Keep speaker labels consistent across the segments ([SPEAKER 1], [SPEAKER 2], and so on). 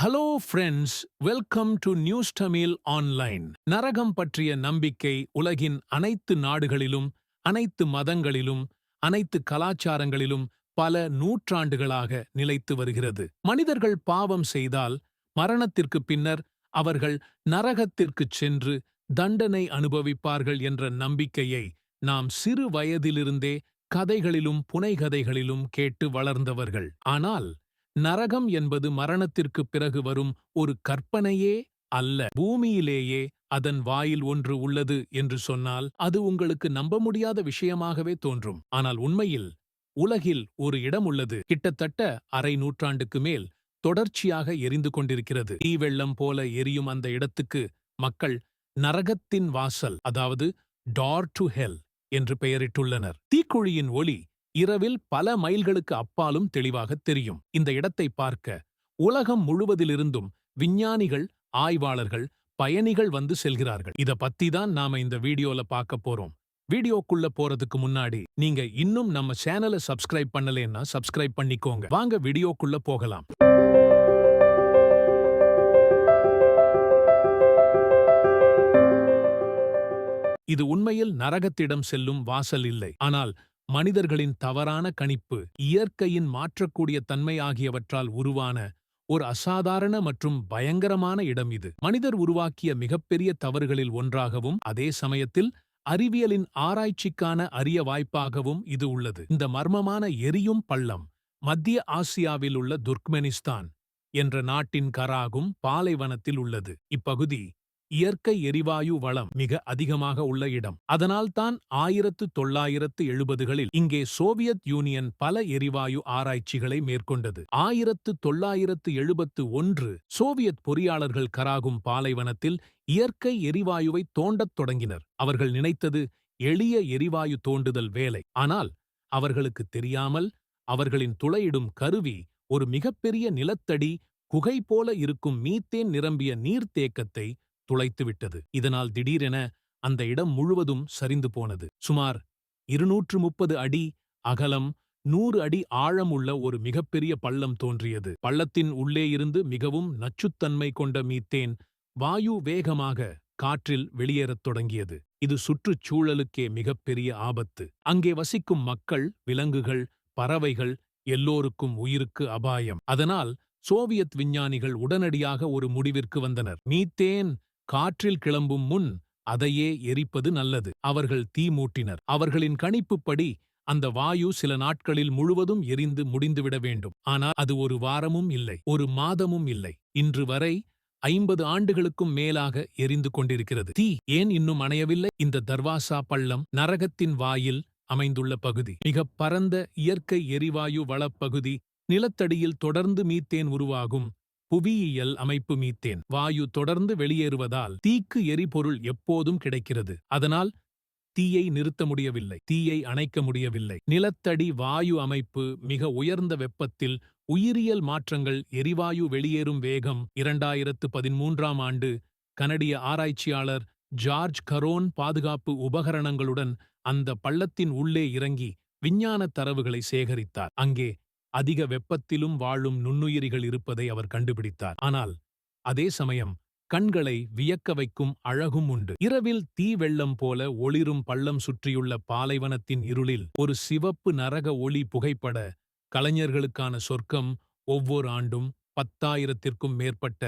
[SPEAKER 1] Hello friends welcome to news Tamil online நரகம் பற்றிய நம்பிக்கை உலகின் அனைத்து நாடுகளிலும் அனைத்து மதங்களிலும் அனைத்து கலாச்சாரங்களிலும் பல நூற்றாண்டுகளாக நிலைத்து வருகிறது. மனிதர்கள் பாவம் செய்தால் மரணத்திற்கு பின்னர் அவர்கள் நரகத்திற்குச் சென்று தண்டனை அனுபவிப்பார்கள் என்ற நம்பிக்கையை நாம் சிறு வயதிலிருந்தே கதைகளிலும் புனைகதைகளிலும் கேட்டு வளர்ந்தவர்கள். ஆனால் நரகம் என்பது மரணத்திற்குப் பிறகு வரும் ஒரு கற்பனையே அல்ல. பூமியிலேயே அதன் வாயில் ஒன்று உள்ளது என்று சொன்னால் அது உங்களுக்கு நம்ப முடியாத விஷயமாகவே தோன்றும். ஆனால் உண்மையில் உலகில் ஒரு இடம் உள்ளது. கிட்டத்தட்ட அரை நூற்றாண்டுக்கு மேல் தொடர்ச்சியாக எரிந்து கொண்டிருக்கிறது. தீ வெள்ளம் போல எரியும் அந்த இடத்துக்கு மக்கள் நரகத்தின் வாசல் அதாவது டார் டு ஹெல் என்று பெயரிட்டுள்ளனர். தீக்குழியின் ஒளி இரவில் பல மைல்களுக்கு அப்பாலும் தெளிவாகத் தெரியும். இந்த இடத்தை பார்க்க உலகம் முழுவதிலிருந்தும் விஞ்ஞானிகள் ஆய்வாளர்கள் பயணிகள் வந்து செல்கிறார்கள். இத பத்தி தான் நாம இந்த வீடியோல பார்க்க போறோம். வீடியோக்குள்ள போறதுக்கு முன்னாடி நீங்க இன்னும் நம்ம சேனலை சப்ஸ்கிரைப் பண்ணலன்னா சப்ஸ்கிரைப் பண்ணிக்கோங்க. வாங்க வீடியோக்குள்ள போகலாம். இது உண்மையில் நரகத்திடம் செல்லும் வாசல் இல்லை. ஆனால் மனிதர்களின் தவறான கணிப்பு இயற்கையின் மாற்றக்கூடிய தன்மை ஆகியவற்றால் உருவான ஒரு அசாதாரண மற்றும் பயங்கரமான இடம் இது. மனிதர் உருவாக்கிய மிகப்பெரிய தவறுகளில் ஒன்றாகவும் அதே சமயத்தில் அறிவியலின் ஆராய்ச்சிக்கான அரிய வாய்ப்பாகவும் இது உள்ளது. இந்த மர்மமான எரியும் பள்ளம் மத்திய ஆசியாவில் உள்ள துர்க்மெனிஸ்தான் என்ற நாட்டின் கராகும் பாலைவனத்தில் உள்ளது. இப்பகுதி இயற்கை எரிவாயு வளம் மிக அதிகமாக உள்ள இடம். அதனால்தான் ஆயிரத்து தொள்ளாயிரத்து எழுபதுகளில் இங்கே சோவியத் யூனியன் பல எரிவாயு ஆராய்ச்சிகளை மேற்கொண்டது. ஆயிரத்து தொள்ளாயிரத்து எழுபத்து ஒன்று சோவியத் பொறியாளர்கள் கராகும் பாலைவனத்தில் இயற்கை எரிவாயுவை தோண்டத் தொடங்கினர். அவர்கள் நினைத்தது எளிய எரிவாயு தோண்டுதல் வேலை. ஆனால் அவர்களுக்கு தெரியாமல் அவர்களின் துளையிடும் கருவி ஒரு மிகப்பெரிய நிலத்தடி குகை போல இருக்கும் மீத்தேன் நிரம்பிய நீர்த்தேக்கத்தை துளைத்துவிட்டது இதனால் திடீரென அந்த இடம் முழுவதும் சரிந்து போனது. சுமார் இருநூற்று முப்பது அடி அகலம் நூறு அடி ஆழம் உள்ள ஒரு மிகப்பெரிய பள்ளம் தோன்றியது. பள்ளத்தின் உள்ளே இருந்து மிகவும் நச்சுத்தன்மை கொண்ட மீத்தேன் வாயு வேகமாக காற்றில் வெளியேறத் தொடங்கியது. இது சுற்றுச்சூழலுக்கே மிகப்பெரிய ஆபத்து. அங்கே வசிக்கும் மக்கள் விலங்குகள் பறவைகள் எல்லோருக்கும் உயிருக்கு அபாயம். அதனால் சோவியத் விஞ்ஞானிகள் உடனடியாக ஒரு முடிவிற்கு வந்தனர். மீத்தேன் காற்றில் கிளம்பும் முன் அதையே எரிப்பது நல்லது. அவர்கள் தீ மூட்டினர். அவர்களின் கணிப்புப்படி அந்த வாயு சில நாட்களில் முழுவதும் எரிந்து முடிந்துவிட வேண்டும். ஆனால் அது ஒரு வாரமும் இல்லை. ஒரு மாதமும் இல்லை. இன்று வரை ஐம்பது ஆண்டுகளுக்கும் மேலாக எரிந்து கொண்டிருக்கிறது. தீ ஏன் இன்னும் அணையவில்லை? இந்த தர்வாசா பள்ளம் நரகத்தின் வாயில் அமைந்துள்ள பகுதி. மிகப் பரந்த இயற்கை எரிவாயு வளப்பகுதி நிலத்தடியில் தொடர்ந்து மீத்தேன் உருவாகும். புவியியல் அமைப்பு மீத்தேன். வாயு தொடர்ந்து வெளியேறுவதால் தீக்கு எரிபொருள் எப்போதும் கிடைக்கிறது. அதனால் தீயை நிறுத்த முடியவில்லை. தீயை அணைக்க முடியவில்லை. நிலத்தடி வாயு அமைப்பு மிக உயர்ந்த வெப்பத்தில் உயிரியல் மாற்றங்கள் எரிவாயு வெளியேறும் வேகம் இரண்டாயிரத்து பதிமூன்றாம் ஆண்டு கனடிய ஆராய்ச்சியாளர் ஜார்ஜ் கரோன் பாதுகாப்பு உபகரணங்களுடன் அந்த பள்ளத்தின் உள்ளே இறங்கி விஞ்ஞான தரவுகளை சேகரித்தார். அங்கே அதிக வெப்பத்திலும் வாழும் நுண்ணுயிரிகள் இருப்பதை அவர் கண்டுபிடித்தார். ஆனால் அதே சமயம் கண்களை வியக்க வைக்கும் அழகும் உண்டு. இரவில் தீ வெள்ளம் போல ஒளிரும் பள்ளம் சுற்றியுள்ள பாலைவனத்தின் இருளில் ஒரு சிவப்பு நரக ஒளி புகைப்பட கலைஞர்களுக்கான சொர்க்கம் ஒவ்வொரு ஆண்டும் பத்தாயிரத்திற்கும் மேற்பட்ட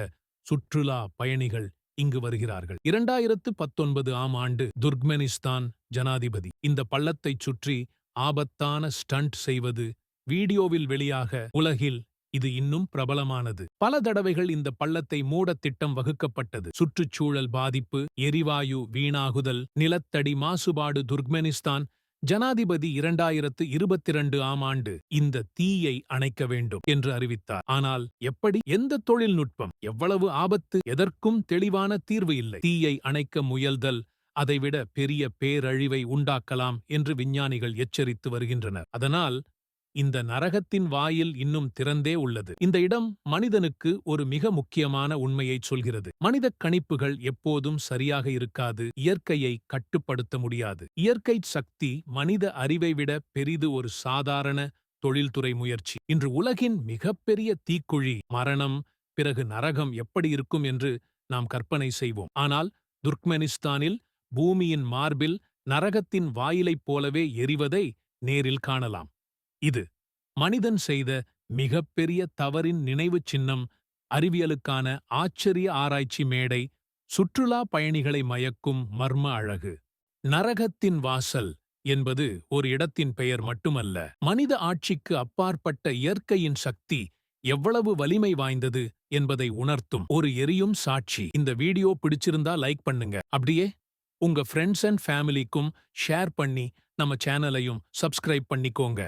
[SPEAKER 1] சுற்றுலா பயணிகள் இங்கு வருகிறார்கள். இரண்டாயிரத்து பத்தொன்பது ஆம் ஆண்டு துர்க்மெனிஸ்தான் ஜனாதிபதி. இந்த பள்ளத்தைச் சுற்றி ஆபத்தான ஸ்டண்ட் செய்வது வீடியோவில் வெளியாக உலகில் இது இன்னும் பிரபலமானது. பல தடவைகள் இந்த பள்ளத்தை மூட திட்டம் வகுக்கப்பட்டது. சுற்றுச்சூழல் பாதிப்பு எரிவாயு வீணாகுதல் நிலத்தடி மாசுபாடு துர்க்மெனிஸ்தான் ஜனாதிபதி இரண்டாயிரத்து இருபத்திரண்டு ஆம் ஆண்டு இந்த தீயை அணைக்க வேண்டும் என்று அறிவித்தார். ஆனால் எப்படி? எந்த தொழில்நுட்பம்? எவ்வளவு ஆபத்து? எதற்கும் தெளிவான தீர்வு இல்லை. தீயை அணைக்க முயல்தல் அதைவிட பெரிய பேரழிவை உண்டாக்கலாம் என்று விஞ்ஞானிகள் எச்சரித்து வருகின்றனர். அதனால் இந்த நரகத்தின் வாயில் இன்னும் திறந்தே உள்ளது. இந்த இடம் மனிதனுக்கு ஒரு மிக முக்கியமான உண்மையைச் சொல்கிறது. மனிதக் கணிப்புகள் எப்போதும் சரியாக இருக்காது இயற்கையை கட்டுப்படுத்த முடியாது. இயற்கை சக்தி மனித அறிவை விட பெரிது ஒரு சாதாரண தொழில்துறை முயற்சி. இன்று உலகின் மிகப்பெரிய தீக்குழி மரணம் பிறகு நரகம் எப்படி இருக்கும் என்று நாம் கற்பனை செய்வோம். ஆனால் துர்க்மெனிஸ்தானில் பூமியின் மார்பில் நரகத்தின் வாயிலைப் போலவே எரிவதை நேரில் காணலாம். இது மனிதன் செய்த மிகப்பெரிய தவறின் நினைவுச் சின்னம் அறிவியலுக்கான ஆச்சரிய ஆராய்ச்சி மேடை சுற்றுலா பயணிகளை மயக்கும் மர்ம அழகு. நரகத்தின் வாசல் என்பது ஒரு இடத்தின் பெயர் மட்டுமல்ல மனித ஆட்சிக்கு அப்பாற்பட்ட இயற்கையின் சக்தி எவ்வளவு வலிமை வாய்ந்தது என்பதை உணர்த்தும் ஒரு எரியும் சாட்சி. இந்த வீடியோ பிடிச்சிருந்தா லைக் பண்ணுங்க. அப்படியே உங்க ஃப்ரெண்ட்ஸ் அண்ட் ஃபேமிலிக்கும் ஷேர் பண்ணி நம்ம சேனலையும் சப்ஸ்கிரைப் பண்ணிக்கோங்க.